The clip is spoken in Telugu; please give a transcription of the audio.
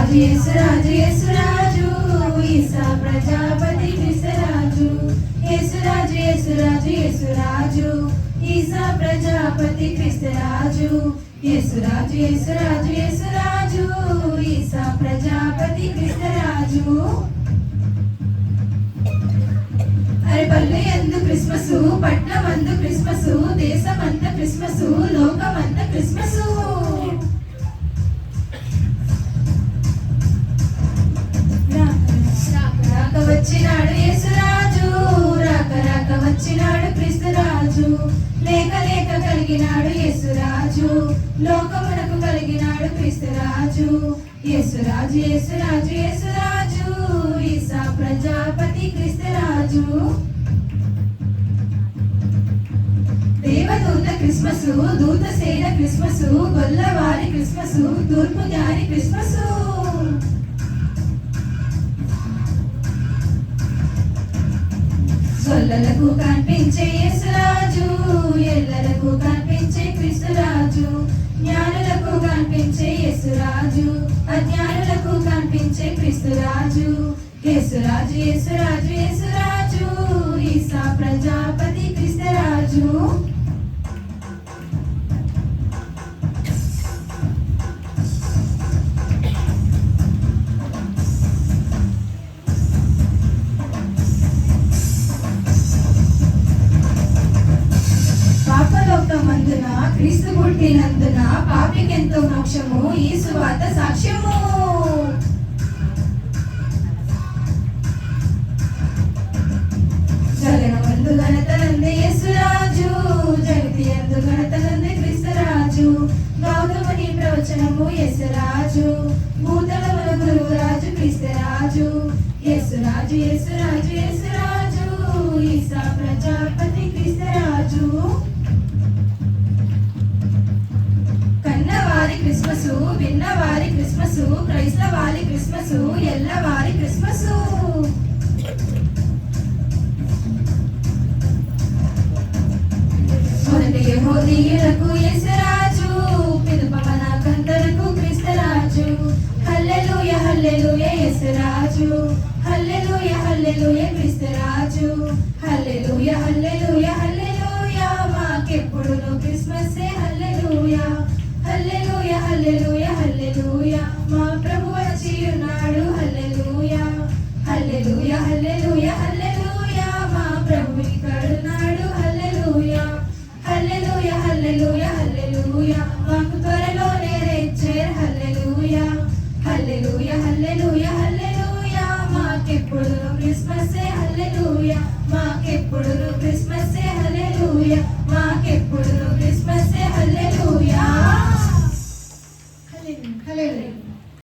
యేసురాజు యేసురాజు యేసురాజు ఈసా ప్రజాపతి క్రిస్తరాజు యేసురాజు ఈసా ప్రజాపతి ఈసా ప్రజాపతి ఎందు క్రిస్మస్ పట్నమందు క్రిస్మస్ క్రిస్మస్ క్రిస్మస్. కలిగినాడు యేసురాజు. లోకమునకు కలిగినాడు క్రిస్తురాజు. యేసురాజు యేసురాజు యేసురాజు. ఈసా ప్రజాపతి క్రిస్తురాజు. దేవదూత క్రిస్మస్ దూత సేన క్రిస్మస్ గొల్లవారి క్రిస్మస్ తూర్పు జారి క్రిస్మస్. సొల్లలకు కనిపించే యేసురాజు. యేసురాజు యేసురాజు యేసురాజు ఈసా ప్రజాపతి క్రిస్తురాజు క్రీస్తు పుట్టినందున పాపికెంతో మోక్షము ఈ సువాత సాక్ష్యము. గౌతముని ప్రవచనము యేసురాజు భూతలముల గురువురాజు క్రీస్తురాజు యేసురాజు యేసురాజు యేసురాజు ఈసా ప్రజాపతి క్రీస్తురాజు కన్నవారి క్రిస్మస్ విన్నవారి క్రిస్మస్ క్రైస్తవారి క్రిస్మస్ ఎల్లవారి క్రిస్మస్. మొదటి యహోదీయులకు రాజు. హల్లెలూయ హల్లెలూయ క్రీస్తు రాజు. హల్లెలూయ హల్లెలూయ హల్లెలూయ. మాకెప్పుడును క్రిస్మస్సే? హల్లెలూయ. హల్లెలూయ హల్లెలూయ హల్లెలూయ. మా ప్రభు వచ్చి ఉన్నాడు. హల్లెలూయ. హల్లెలూయ హల్లెలూయ హల్లెలూయ. మా ప్రభు ఇక్కడున్నాడు హల్లెలూయ. హల్లెలూయ హల్లెలూయ హల్లెలూయ. మాకు క్రిస్మస్